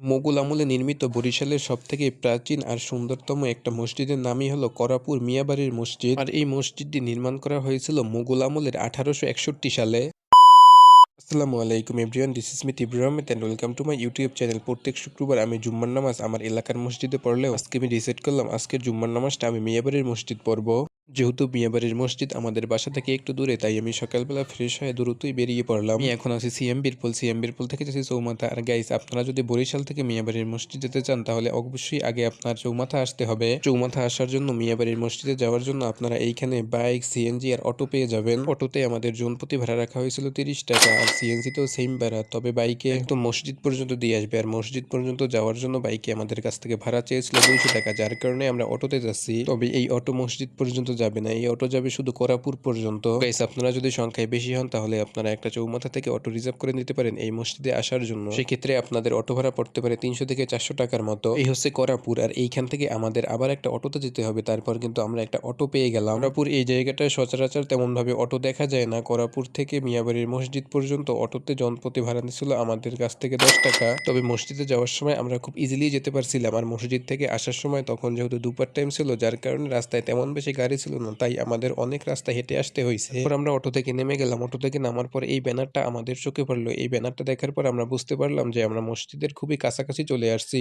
মোগল আমলে নির্মিত বরিশালের সবথেকে প্রাচীন আর সুন্দরতম একটা মসজিদের নামই হলো করাপুর মিয়াবাড়ির মসজিদ। আর এই মসজিদটি নির্মাণ করা হয়েছিল মোগল আমলের আঠারোশো একষট্টি সালে। আসসালামু আলাইকুম everyone, this is Mit Ibrahim and welcome to my YouTube channel প্রত্যেক শুক্রবার আমি জুম্মার নামাজ আমার এলাকার মসজিদে পড়লেও আজকে আমি ডিসাইড করলাম। আজকের জুম্মার নামাজটা আমি মিয়াবাড়ির মসজিদ পড়ব। যেহেতু মিয়াবাড়ির মসজিদ আমাদের বাসা থেকে একটু দূরে, তাই আমি সকালবেলা ফ্রেশ হয়ে দ্রুতই বেরিয়ে পড়লাম। আমি এখন আছি সিএম বীরপুল সিএম বীরপুল থেকে যাচ্ছি চৌমাথা। আর গাইস আপনারা যদি বরিশাল থেকে মিয়াবাড়ির মসজিদ যেতে চান, তাহলে অবশ্যই আগে আপনার চৌমাথা আসতে হবে। চৌমাথা আসার জন্য মিয়াবাড়ির মসজিদে যাওয়ার জন্য আপনারা এইখানে বাইক সিএনজি আর অটো পেয়ে যাবেন। অটোতে আমাদের জনপ্রতি ভাড়া রাখা হয়েছিল তিরিশ টাকা, আর সিএনজিতেও সেম ভাড়া। তবে বাইকে একদম মসজিদ পর্যন্ত দিয়ে আসবে। আর মসজিদ পর্যন্ত যাওয়ার জন্য বাইকে আমাদের কাছ থেকে ভাড়া চেয়েছিল দুইশো টাকা, যার কারণে আমরা অটোতে যাচ্ছি। তবে এই অটো মসজিদ পর্যন্ত যাবে না, এই অটো যাবে শুধু কোরাপুর পর্যন্ত। গাইস আপনারা যদি সংখ্যায় বেশি হন, তাহলে আপনারা একটা চৌমাথা থেকে অটো রিজার্ভ করে নিতে পারেন এই মসজিদে আসার জন্য। সেক্ষেত্রে আপনাদের অটো ভাড়া পড়তে পারে তিনশো থেকে চারশো টাকার মতো। এই হচ্ছে কোরাপুর, আর এইখান থেকে আমাদের আবার একটা অটোতে যেতে হবে, তারপর কিন্তু আমরা একটা অটো পেয়ে গেলাম। কোরাপুর এই জায়গাটায় সচরাচর তেমন ভাবে অটো দেখা যায় না। কোরাপুর থেকে মিয়াবাড়ির মসজিদ পর্যন্ত অটোতে জনপ্রতি ভাড়া নিছিল আমাদের কাছ থেকে দশ টাকা। তবে মসজিদে যাওয়ার সময় আমরা খুব ইজিলি যেতে পারছিলাম, আর মসজিদ থেকে আসার সময় তখন যেহেতু দুপার টাইম ছিল, যার কারণে রাস্তায় তেমন বেশি গাড়ি ছিল না, তাই আমাদের অনেক রাস্তা হেঁটে আসতে হয়েছে। এরপর আমরা অটো থেকে নেমে গেলাম। অটো থেকে নামার পর এই ব্যানারটা আমাদের চোখে পড়ল। এই ব্যানারটা দেখার পর আমরা বুঝতে পারলাম যে আমরা মসজিদের খুবই কাছাকাছি চলে আসছি।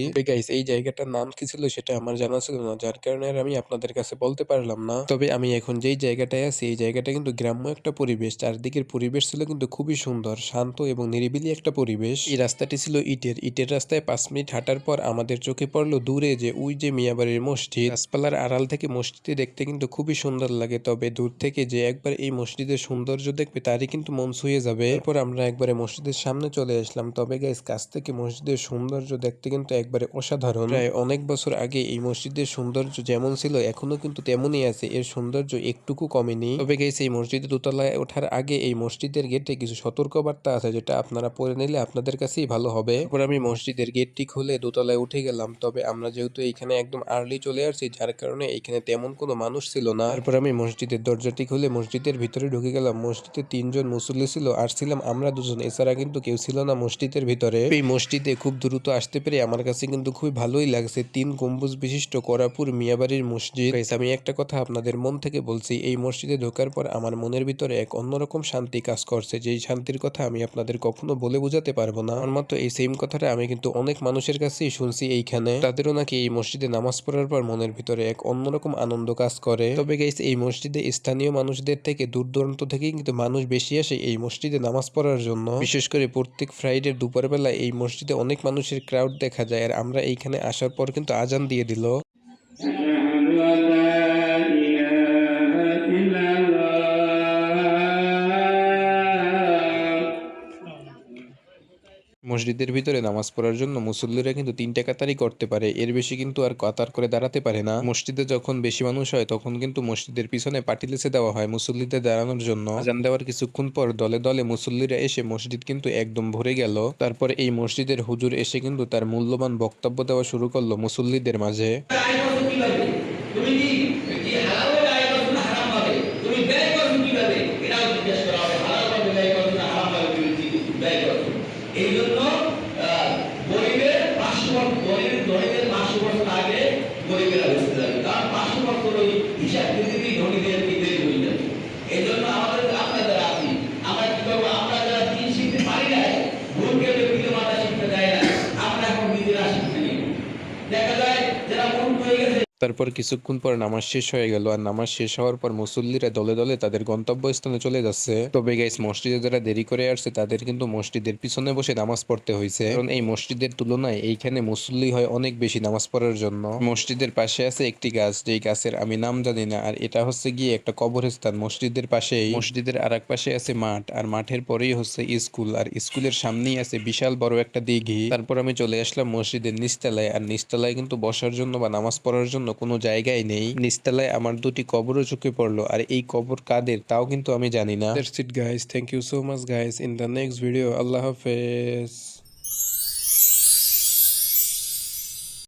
এই জায়গাটার নাম কি ছিল সেটা আমার জানা ছিল না, যার কারণে আমি আপনাদের কাছে বলতে পারলাম না। তবে আমি এখন যেই জায়গাটায় আছি, এই জায়গাটা কিন্তু গ্রাম্য একটা পরিবেশ। চারদিকের পরিবেশ ছিল কিন্তু খুবই সুন্দর, শান্ত এবং নিরিবিলি একটা পরিবেশ। এই রাস্তাটি ছিল ইটের। ইটের রাস্তায় পাঁচ মিনিট হাঁটার পর আমাদের চোখে পড়ল দূরে যে ওই যে মিয়াবাড়ির মসজিদ। গাছপালার আড়াল থেকে মসজিদটি দেখতে কিন্তু খুবই সুন্দর লাগে। তবে দূর থেকে যে একবার এই মসজিদের সৌন্দর্য দেখবে, তারই কিন্তু মন ছুঁয়ে যাবে। এরপর আমরা একবারে মসজিদের সামনে চলে আসলাম। তবে গাইস কাছ থেকে মসজিদের সৌন্দর্য দেখতে কিন্তু একবারে অসাধারণ। প্রায় অনেক বছর আগে এই মসজিদের সৌন্দর্য যেমন ছিল, এখনও কিন্তু তেমনই আছে। এর সৌন্দর্য একটুকু কমেনি। তবে গাইস এই মসজিদের দোতলায় ওঠার আগে এই মসজিদের গেটে কিছু সতর্কবার্তা আছে, যেটা আপনারা পড়ে নিলে আপনাদের কাছেই ভালো হবে। এরপর আমি মসজিদের গেটটি খুলে দোতলায় উঠে গেলাম। তবে আমরা যেহেতু এইখানে একদম আর্লি চলে আসছি, যার কারণে এইখানে তেমন কোনো মানুষ ছিল না। তারপর আমি মসজিদের দরজাটি খুলে মসজিদের ভিতরে ঢুকে গেলাম। মসজিদে তিনজন মুসল্লি ছিল, আর ছিলাম আমরা দুজন। এছাড়া কিন্তু কেউ ছিল না মসজিদের ভিতরে। এই মসজিদে খুব দ্রুত আসতে পেরে আমার কাছে কিন্তু খুবই ভালোই লাগছে। তিন গম্বুজ বিশিষ্ট করাপুর মিয়াবাড়ির মসজিদ। আমি একটা কথা আপনাদের মন থেকে বলছি। এই মসজিদে ঢোকার পর আমার মনের ভিতরে এক অন্যরকম শান্তি কাজ করছে। যেই শান্তির কথা আমি আপনাদের কখনো বলে বোঝাতে পারব না। আমার মতো এই সেম কথাটা আমি কিন্তু অনেক মানুষের কাছেই শুনছি এইখানে। তাদেরও নাকি এই মসজিদে নামাজ পড়ার পর মনের ভিতরে এক অন্যরকম আনন্দ কাজ করে। তবে গাইস এই মসজিদে স্থানীয় মানুষদের থেকে দূর দূরান্ত থেকেই কিন্তু মানুষ বেশি আসে এই মসজিদে নামাজ পড়ার জন্য। বিশেষ করে প্রত্যেক ফ্রাইডে দুপুরবেলা এই মসজিদে অনেক মানুষের ক্রাউড দেখা যায়। আর আমরা এইখানে আসার পর কিন্তু আজান দিয়ে দিল। মসজিদের ভিতরে নামাজ পড়ার জন্য মুসল্লিরা কিন্তু তিনটা কাতারই করতে পারে। এর বেশি কিন্তু আর কাতার করে দাঁড়াতে পারে না। মসজিদে যখন বেশি মানুষ হয়, তখন কিন্তু মসজিদের পিছনে পাটি লেসে দেওয়া হয় মুসল্লিদের দাঁড়ানোর জন্য। আজান দেওয়ার কিছুক্ষণ পর দলে দলে মুসল্লিরা এসে মসজিদ কিন্তু একদম ভরে গেল। তারপর এই মসজিদের হুজুর এসে কিন্তু তার মূল্যবান বক্তব্য দেওয়া শুরু করল মুসল্লিদের মাঝে তুমি কি কি হালাল ব্যয় করছ না হারাম ভাবে তুমি ব্যয় করছ কীভাবে এটাও জিজ্ঞেস করা হবে হালাল ভাবে ব্যয় করছ না হারাম ভাবে তুমি কি ব্যয় করছ এই জন্য আহ, গরিবের পাঁচশো বছর গরিবের গরিবের পাঁচশো বছর আগে গরিবেরা বুঝতে যাবে কারণ পাঁচশো বছর ওই হিসাব পৃথিবী ধনীদের দিকেই হয়ে যাবে এই জন্য আমাদের আপনাদের আছি, আমরা কি করব? আমরা যারা দিন শিখতে পারি না ভুল কেউ মাথা শিখতে দেয় না আমরা এখন নিজেরা শিখতে নিই। দেখা যায়, যারা তারপর কিছুক্ষণ পর নামাজ শেষ হয়ে গেল আর নামাজ শেষ হওয়ার পর মুসল্লিরা দলে দলে তাদের গন্তব্যস্থানে চলে যাচ্ছে। তবে গাইস মসজিদে যারা দেরি করে আসছে, তাদের কিন্তু মসজিদের পিছনে বসে নামাজ পড়তে হয়েছে। কারণ এই মসজিদের তুলনায় এইখানে মুসল্লি হয় অনেক বেশি নামাজ পড়ার জন্য। মসজিদের পাশে আছে একটি গাছ, যেই গাছের আমি নাম জানি না। আর এটা হচ্ছে গিয়ে একটা কবরস্থান। মসজিদের পাশেই মসজিদের আর এক পাশে আছে মাঠ। আর মাঠের পরেই হচ্ছে স্কুল। আর স্কুলের সামনেই আছে বিশাল বড় একটা দিঘি। তারপর আমি চলে আসলাম মসজিদের নিচতলায়। আর নিচতলায় কিন্তু বসার জন্য বা নামাজ পড়ার জন্য কোনো জায়গায় নেই। নিস্তালায় আমার দুটি কবরও চোখে পড়ল। আর এই কবর কাদের তাও কিন্তু আমি জানি না। It guys thank you so much guys in the next video আল্লাহ হাফেজ